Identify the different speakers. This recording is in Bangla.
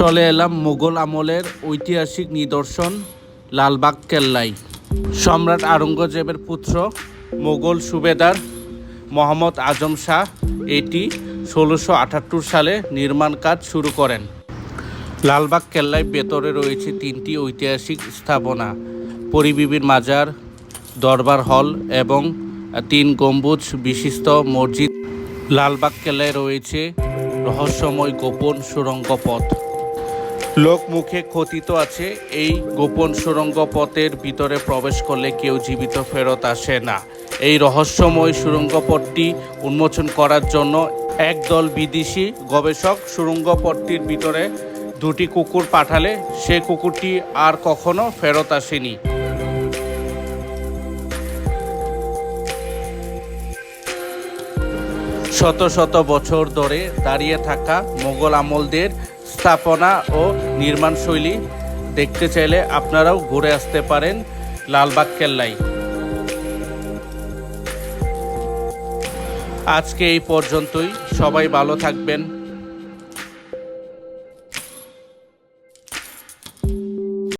Speaker 1: চলে এলাম মোগল আমলের ঐতিহাসিক নিদর্শন লালবাগ কেল্লাই। সম্রাট আওরঙ্গজেবের পুত্র মোগল সুবেদার মোহাম্মদ আজম শাহ এটি ষোলোশো আটাত্তর সালে নির্মাণ কাজ শুরু করেন। লালবাগ কেল্লায় ভেতরে রয়েছে তিনটি ঐতিহাসিক স্থাপনা, পরিবিবির মাজার, দরবার হল এবং তিন গম্বুজ বিশিষ্ট মসজিদ। লালবাগ কেল্লায় রয়েছে রহস্যময় গোপন সুড়ঙ্গ পথ লোকমুখে কথিত আছে, এই গোপন সুরঙ্গ পথের ভিতরে প্রবেশ করলে কেউ জীবিত ফেরত আসে না। এই রহস্যময় সুরঙ্গ পথটি উন্মোচন করার জন্য একদল বিদেশি গবেষক সুরঙ্গ পথটির ভিতরে দুটি কুকুর পাঠালে, সে কুকুরটি আর কখনো ফেরত আসেনি। শত শত বছর ধরে দাঁড়িয়ে থাকা মোগল আমলদের স্থাপনা ও নির্মাণ শৈলী দেখতে চাইলে আপনারাও ঘুরে আসতে পারেন লালবাগ কেল্লাই আজকে এই পর্যন্তই। সবাই ভালো থাকবেন।